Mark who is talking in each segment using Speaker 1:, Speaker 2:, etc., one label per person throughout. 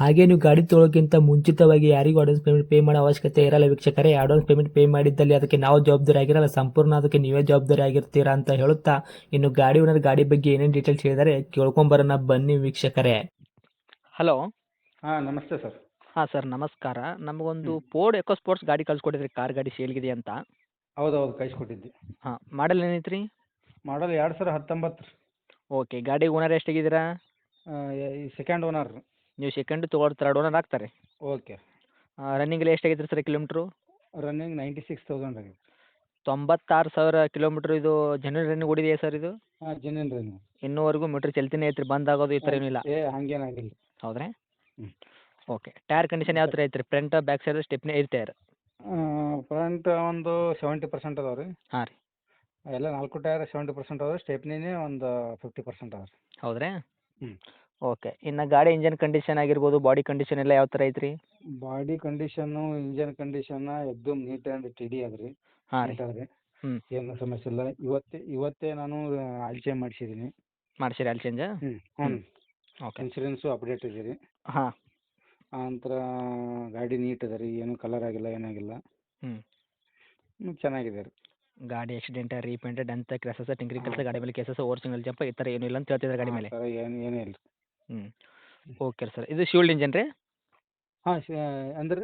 Speaker 1: ಹಾಗೆ ನೀವು ಗಾಡಿ ತೊಳೋಕ್ಕಿಂತ ಮುಂಚಿತವಾಗಿ ಯಾರಿಗೂ ಅಡ್ವಾನ್ಸ್ ಪೇಮೆಂಟ್ ಪೇ ಮಾಡೋ ಅವಶ್ಯಕತೆ ಇರಲ್ಲ ವೀಕ್ಷಕರೇ. ಅಡ್ವಾನ್ಸ್ ಪೇಮೆಂಟ್ ಪೇ ಮಾಡಿದ್ದಲ್ಲಿ ಅದಕ್ಕೆ ನಾವು ಜವಾಬ್ದಾರಿ ಆಗಿರಲ್ಲ. ಸಂಪೂರ್ಣ ಅದಕ್ಕೆ ನೀವೇ ಜವಾಬ್ದಾರಿ ಆಗಿರ್ತೀರಾ ಅಂತ ಹೇಳುತ್ತಾ ಇನ್ನು ಗಾಡಿ ಓನರ್ ಗಾಡಿ ಬಗ್ಗೆ ಏನೇನು ಡೀಟೇಲ್ಸ್ ಹೇಳಿದರೆ ಕೇಳ್ಕೊಂಬರೋಣ ಬನ್ನಿ ವೀಕ್ಷಕರೇ. ಹಲೋ
Speaker 2: ಹಾಂ ನಮಸ್ತೆ ಸರ್.
Speaker 1: ಹಾಂ ಸರ್ ನಮಸ್ಕಾರ. ನಮಗೊಂದು ಪೋರ್ಡ್ ಎಕೋ ಸ್ಪೋರ್ಟ್ಸ್ ಗಾಡಿ ಕಳ್ಸಿಕೊಟ್ಟಿದ್ರಿ ಕಾರ್ ಗಾಡಿ ಸೇಲ್ಗಿದೆ ಅಂತ.
Speaker 2: ಹೌದು ಹೌದು ಕಳಿಸ್ಕೊಟ್ಟಿದ್ದೆ
Speaker 1: ಹಾಂ ಮಾಡಲ್ ಏನೈತ್ರಿ?
Speaker 2: ಮಾಡಲ್ ಎರಡು ಸಾವಿರ ಹತ್ತೊಂಬತ್ತು.
Speaker 1: ಓಕೆ ಗಾಡಿ ಓನರ್ ಎಷ್ಟಾಗಿದ್ದೀರಾ
Speaker 2: ಈ ಸೆಕೆಂಡ್ ಓನರ್
Speaker 1: ನೀವು ಸೆಕೆಂಡ್ ತೊಗೊಳ್ ತರ್ಡ್ ಓನರ್ ಆಗ್ತಾರೆ
Speaker 2: ಓಕೆ
Speaker 1: ರನ್ನಿಂಗ್ ಎಲ್ಲ ಎಷ್ಟಾಗೈತೆ sir kilometre
Speaker 2: running ninety six thousand ಆಗಿದೆ.
Speaker 1: ತೊಂಬತ್ತಾರು ಸಾವಿರ ಕಿಲೋಮೀಟ್ರ್ ಇದು ಜನರಲ್ ರನ್ನಿಂಗ್ ಓಡಿದೆಯಾ ಸರ್ ಇದು?
Speaker 2: ಹಾಂ ಜೆನ್ಯನ್ ರನ್ನಿಂಗ್
Speaker 1: ಇನ್ನೂವರೆಗೂ ಮೀಟ್ರ್ ಚಲ್ತಿನೇ ಐತ್ರಿ ಬಂದ್ ಆಗೋದು ಈ ಥರ ಏನಿಲ್ಲ.
Speaker 2: ಏ ಹಂಗೇನಾಗಿಲ್ಲ
Speaker 1: ಹೌದ್ರಾ?
Speaker 2: ಹ್ಞೂ
Speaker 1: ಓಕೆ ಟೈರ್ ಕಂಡೀಷನ್ ಯಾವ ಥರ ಐತ್ರಿ? ಫ್ರಂಟ್ ಬ್ಯಾಕ್ ಸೈಡ್ ಸ್ಟೆಪ್ನಿ ಐದು ಟೈರ್
Speaker 2: ಫ್ರಂಟ್ ಒಂದು ಸೆವೆಂಟಿ ಪರ್ಸೆಂಟ್ ಅದಾವೆ ರೀ
Speaker 1: ಹಾಂ ರೀ.
Speaker 2: ಎಲ್ಲ ನಾಲ್ಕು ಟೈರ್ ಸೆವೆಂಟಿ ಪರ್ಸೆಂಟ್ ಅದಾವೆ ಸ್ಟೆಪ್ನಿನೇ ಒಂದು ಫಿಫ್ಟಿ ಪರ್ಸೆಂಟ್ ಅದಾವೆ
Speaker 1: ಹೌದ್ರಾ?
Speaker 2: ಹ್ಮ್.
Speaker 1: ಓಕೆ ಇನ್ನ ಗಾಡಿ ಇಂಜನ್ ಕಂಡೀಷನ್ ಆಗಿರ್ಬೋದು ಬಾಡಿ ಕಂಡೀಷನ್ ಎಲ್ಲ ಯಾವ ತರ ಐತ್ರಿ?
Speaker 2: ಬಾಡಿ ಕಂಡೀಷನ್ನು ಇಂಜನ್ ಕಂಡೀಷನ್ ಎಕ್ದಮ್ ನೀಟ್ ಅಂಡ್ ಟಿಡಿ ಅದ ರೀ
Speaker 1: ಹಾಂ ರೀ.
Speaker 2: ಅದ ರೀ
Speaker 1: ಹ್ಮ್.
Speaker 2: ಏನು ಸಮಸ್ಯೆ ಇಲ್ಲ. ಇವತ್ತೇ ಇವತ್ತೇ ನಾನು ಆಲ್ಚೆ ಮಾಡಿಸಿದ್ದೀನಿ.
Speaker 1: ಮಾಡಿಸಿರಿ ಅಲ್ಲಿ ಚೇಂಜ್
Speaker 2: ಹ್ಞೂ ಹ್ಞೂ
Speaker 1: ಓಕೆ
Speaker 2: ಇನ್ಸೂರೆನ್ಸು ಅಪ್ಡೇಟ್ ಇದೆ ರೀ
Speaker 1: ಹಾಂ.
Speaker 2: ಆನಂತರ ಗಾಡಿ ನೀಟ್ ಅದ ರೀ ಏನು ಕಲರ್ ಆಗಿಲ್ಲ ಏನಾಗಿಲ್ಲ.
Speaker 1: ಹ್ಮ್.
Speaker 2: ಹ್ಮ್, ಚೆನ್ನಾಗಿದೆ ರೀ.
Speaker 1: ಗಾಡಿ ಆಕ್ಸಿಡೆಂಟ್ ರೀಪೇಂಟೆಡ್ ಅಂತ ಕೆಲಸ ಟಿಂಕ್ರಿ ಕೆಲಸ ಗಾಡಿ ಮೇಲೆ ಕೇಸಸ್ ಓವರ್ ಸಿಂಗಲ್ ಜಂಪ್ ಈ ಥರ ಏನೂ ಇಲ್ಲ ಅಂತ ಹೇಳ್ತಿದ್ದಾರೆ ಗಾಡಿ ಮೇಲೆ.
Speaker 2: ಆ ಥರ ಏನು ಏನೂ ಇಲ್ಲ.
Speaker 1: ಹ್ಞೂ ಓಕೆ ಸರ್. ಇದು ಶಿವಲ್ಡ್ ಇಂಜನ್ ರೀ?
Speaker 2: ಹಾಂ ಅಂದ್ರೆ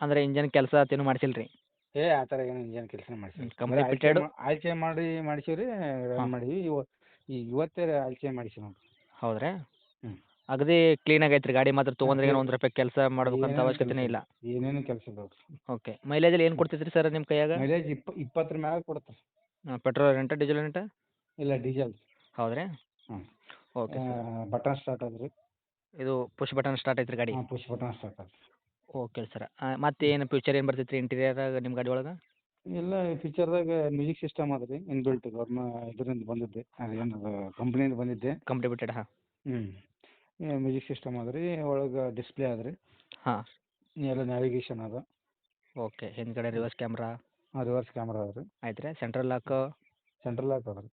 Speaker 1: ಅಂದರೆ ಇಂಜನ್ ಕೆಲಸ ಏನು ಮಾಡಿಸಿಲ್ಲ ರೀ
Speaker 2: ಏ ಆ ಥರ ಏನು ಇಂಜನ್ ಕೆಲಸ ಮಾಡಿಸಿ
Speaker 1: ಕಂಪ್ಲೀಟೆಡ್ company fitted?
Speaker 2: ಆಲ್ಚೆ ಮಾಡಿ ಮಾಡಿಸೀವಿ
Speaker 1: ಹಾಂ.
Speaker 2: ರನ್ ಮಾಡಿವಿ. ಇವ ಈಗ ಇವತ್ತೇ ಆಲ್ಚೆ ಮಾಡಿಸಿ ನೋಡಿ
Speaker 1: ಹೌದ್ರಾ?
Speaker 2: ಹ್ಮ್.
Speaker 1: ಅಗದಿ ಕ್ಲೀನ್ ಆಗೈತೆ ರೀ ಗಾಡಿ ಮಾತ್ರ ತೊಗೊಂಡ್ರೆ
Speaker 2: ಏನೋ
Speaker 1: ಒಂದು ರೂಪಾಯಿ ಕೆಲಸ ಮಾಡಬೇಕಂತ ಅವಶ್ಯಕತೆನೇ ಇಲ್ಲ.
Speaker 2: ಏನೇನು ಕೆಲಸ ಇಲ್ಲ
Speaker 1: ಓಕೆ. ಮೈಲೇಜಲ್ಲಿ ಏನು ಕೊಡ್ತೈತ್ರಿ ಸರ್ ನಿಮ್ಮ ಕೈಯಾಗ?
Speaker 2: ಮೈಲೇಜ್ ಇಪ್ಪ ಇಪ್ಪತ್ತರ ಮ್ಯಾಲ ಕೊಡುತ್ತೆ
Speaker 1: ಪೆಟ್ರೋಲ್ ರೆಂಟ ಡೀಸೆಲ್ ರೆಂಟ
Speaker 2: ಇಲ್ಲ ಡೀಸೆಲ್
Speaker 1: ಹೌದ್ರಾ?
Speaker 2: ಹ್ಮ್.
Speaker 1: Okay sir.
Speaker 2: ಬಟನ್ ಸ್ಟಾರ್ಟ್ ಆದ್ರಿ ರೀ.
Speaker 1: ಇದು ಪುಷ್ ಬಟನ್ ಸ್ಟಾರ್ಟ್ ಐತ್ರಿ ಗಾಡಿ?
Speaker 2: ಹಾಂ ಪುಷ್ ಬಟನ್ ಸ್ಟಾರ್ಟ್ ಅದ
Speaker 1: ಓಕೆ ಸರ್. ಮತ್ತೆ ಏನು ಫ್ಯೂಚರ್ ಏನು ಬರ್ತೈತ್ರಿ ಇಂಟೀರಿಯರ್ ನಿಮ್ಮ ಗಾಡಿ ಒಳಗೆ?
Speaker 2: ಇಲ್ಲ ಫೀಚರ್ದಾಗ ಮ್ಯೂಸಿಕ್ ಸಿಸ್ಟಮ್ ಅದ ಇನ್ ಬಿಲ್ಟ್ ಗೌರ್ಮ ಇದರಿಂದ ಬಂದಿದ್ದೆ. ಅದೇನು ಕಂಪ್ನಿಯಿಂದ ಬಂದಿದ್ದೆ.
Speaker 1: ಕಂಪ್ನಿ ಬಿಟ್ಟೆಡ್ ಹಾಂ
Speaker 2: ಹ್ಞೂ ಮ್ಯೂಸಿಕ್ ಸಿಸ್ಟಮ್ ಅದ ರೀ ಒಳಗೆ ಡಿಸ್ಪ್ಲೇ ಅದ ರೀ.
Speaker 1: ಹಾಂ.
Speaker 2: ಎಲ್ಲ ನ್ಯಾವಿಗೇಷನ್ ಅದ.
Speaker 1: ಓಕೆ ಹಿಂದ್ಗಡೆ ರಿವರ್ಸ್ ಕ್ಯಾಮ್ರಾ
Speaker 2: ರಿವರ್ಸ್ ಕ್ಯಾಮ್ರಾ ಅದ ರೀ.
Speaker 1: ಆಯ್ತು ರೀ ಸೆಂಟ್ರಲ್ ಲಾಕ್
Speaker 2: ಸೆಂಟ್ರಲ್ ಲಾಕ್ ಅದ ರೀ.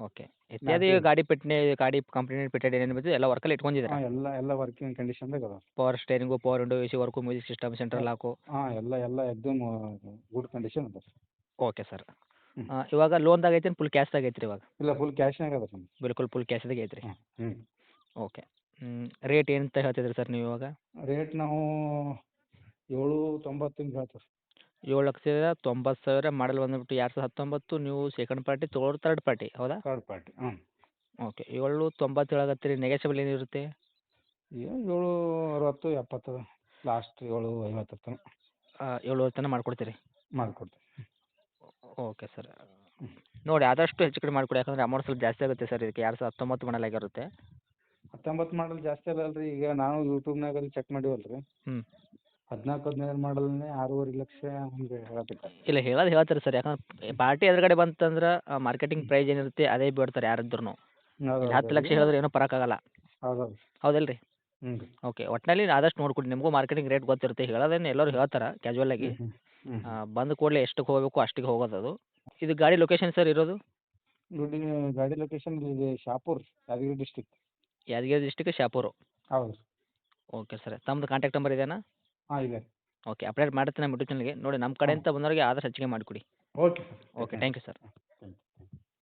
Speaker 1: ಓಕೆ. ಇತ್ಯಾದಿ ಗಾಡಿ ಪಿಟ್ನೆ ಗಾಡಿ ಕಂಪ್ನಿ ಪಿಟ್ಟೆಡ್ ಏನೇನು ಬಿದ್ದು ಎಲ್ಲ ವರ್ಕಲ್ಲಿ ಇಟ್ಕೊಂಡಿದ್ದೀರಾ?
Speaker 2: ಹಾಂ ಎಲ್ಲ ಎಲ್ಲ ವರ್ಕಿಂಗ್ ಕಂಡೀಷನ್ದಾಗ ಅದ
Speaker 1: power steering power window A C work music system central lock
Speaker 2: ಹಾಂ ಎಲ್ಲ ಎಲ್ಲ ಎಕ್ದಮ್ ಗುಡ್ ಕಂಡೀಷನ್ ಅದ
Speaker 1: ಓಕೆ ಸರ್.
Speaker 2: ಹ್ಮ್.
Speaker 1: ಇವಾಗ ಲೋನ್ದಾಗ ಐತೆ ಫುಲ್ ಕ್ಯಾಶ್ದಾಗ ಐತ್ರಿ ಇವಾಗ?
Speaker 2: ಇಲ್ಲ ಫುಲ್ ಕ್ಯಾಶ್ನಾಗ ಅದ ಸರ್.
Speaker 1: ಬಿಲ್ಕುಲ್ ಫುಲ್ ಕ್ಯಾಶ್ದಾಗ ಐತ್ರಿ?
Speaker 2: ಹ್ಮ್. ಹ್ಞೂ
Speaker 1: ಓಕೆ ರೇಟ್ ಏನಂತ ಹೇಳ್ತಿದ್ರಿ ಸರ್ ನೀವು ಇವಾಗ?
Speaker 2: ರೇಟ್ ನಾವು ಏಳು ತೊಂಬತ್ತು ಹಿಂಗೆ ಹೇಳ್ತೀವಿ
Speaker 1: ಏಳು ಲಕ್ಷದ ತೊಂಬತ್ತು ಸಾವಿರ ಮಾಡಲ್ ಬಂದ್ಬಿಟ್ಟು ಎರಡು ಸಾವಿರದ ಹತ್ತೊಂಬತ್ತು ನೀವು ಸೆಕೆಂಡ್ ಪಾರ್ಟಿ ತೊಗೊಳೋರು ತರ್ಡ್ ಪಾರ್ಟಿ ಹೌದಾ?
Speaker 2: ಥರ್ಡ್ ಪಾರ್ಟಿ ಹ್ಞೂ
Speaker 1: ಓಕೆ ಏಳು ತೊಂಬತ್ತು ಹೇಳಕತ್ತೀರಿ ನೆಗೆಷಬಲ್ ಏನಿರುತ್ತೆ
Speaker 2: ಏನು ಏಳು ಅರವತ್ತು ಎಪ್ಪತ್ತು ಲಾಸ್ಟ್ ಏಳು ಐವತ್ತು ತನಕ
Speaker 1: ಏಳುವರೆ ತನಕ ಮಾಡ್ಕೊಡ್ತೀರಿ?
Speaker 2: ಮಾಡಿಕೊಡ್ತೀವಿ.
Speaker 1: ಓಕೆ ಸರ್ ನೋಡಿ ಆದಷ್ಟು ಹೆಚ್ಚು ಕಡಿಮೆ ಮಾಡಿಕೊಡಿ ಯಾಕಂದರೆ ಅಮೌಂಟ್ ಸ್ವಲ್ಪ ಜಾಸ್ತಿ ಆಗುತ್ತೆ ಸರ್ ಇದಕ್ಕೆ ಎರಡು ಸಾವಿರದ ಹತ್ತೊಂಬತ್ತು ಮಾಡಲ್ ಆಗಿರುತ್ತೆ.
Speaker 2: ಹತ್ತೊಂಬತ್ತು ಮಾಡಲ್ ಜಾಸ್ತಿ ಅಲ್ಲ ರೀ ಈಗ ನಾವು ಯೂಟ್ಯೂಬ್ನಾಗ ಚೆಕ್ ಮಾಡಿವಲ್ಲ ರೀ
Speaker 1: ಹ್ಮ್.
Speaker 2: ಹದಿನಾಲ್ಕು ಹದಿನೈದು ಮಾಡಲ್ನೇ ಆರೂವರೆ ಲಕ್ಷ ಹಂಗೆ ಹೇಳತ್ತಿದ್ದ
Speaker 1: ಇಲ್ಲ ಹೇಳೋದು ಹೇಳ್ತಾರೆ ಸರ್. ಯಾಕಂದ್ರೆ ಪಾರ್ಟಿ ಎದುರುಗಡೆ ಬಂತಂದ್ರೆ ಮಾರ್ಕೆಟಿಂಗ್ ಪ್ರೈಸ್ ಏನಿರುತ್ತೆ ಅದೇ ಬಿಡ್ತಾರೆ ಯಾರಿದ್ರು ಹತ್ತು ಲಕ್ಷ ಹೇಳಿದ್ರೆ ಏನೂ ಪರಕ್ಕಾಗಲ್ಲ.
Speaker 2: ಆಗಲ್ಲ
Speaker 1: ಹೌದಲ್ಲ ರೀ
Speaker 2: ಹ್ಞೂ ರೀ.
Speaker 1: ಓಕೆ ಒಟ್ಟಿನಲ್ಲಿ ಆದಷ್ಟು ನೋಡ್ಕೊಡಿ ನಿಮಗೂ ಮಾರ್ಕೆಟಿಂಗ್ ರೇಟ್ ಗೊತ್ತಿರುತ್ತೆ. ಹೇಳೋದೇನು ಎಲ್ಲರೂ ಹೇಳ್ತಾರೆ ಕ್ಯಾಜುವಲ್ ಆಗಿ. ಬಂದು ಕೂಡಲೇ ಎಷ್ಟಕ್ಕೆ ಹೋಗಬೇಕು ಅಷ್ಟಿಗೆ ಹೋಗೋದು ಅದು. ಇದು ಗಾಡಿ ಲೊಕೇಶನ್ ಸರ್ ಇರೋದು?
Speaker 2: ಗಾಡಿ location Shapur Yadgiri district
Speaker 1: Yadgiri district Shahapur.
Speaker 2: ಹೌದು.
Speaker 1: ಓಕೆ ಸರ್ ತಮ್ಮದು ಕಾಂಟ್ಯಾಕ್ಟ್ ನಂಬರ್ ಇದೆಯಾ
Speaker 2: ಹಾಂ ಇದೆ.
Speaker 1: ಓಕೆ ಅಪ್ಡೇಟ್ ಮಾಡ್ತೀನಿ ನಮ್ಮ ಯೂಟ್ಯೂಬ್ ಚಾನಲ್ಗೆ ನೋಡಿ ನಮ್ಮ ಕಡೆಯಿಂದ ಬಂದವರಿಗೆ ಆದಷ್ಟು ಹೆಚ್ಚಿಗೆ ಮಾಡಿಕೊಡಿ.
Speaker 2: Okay sir.
Speaker 1: Okay thank you. Sir.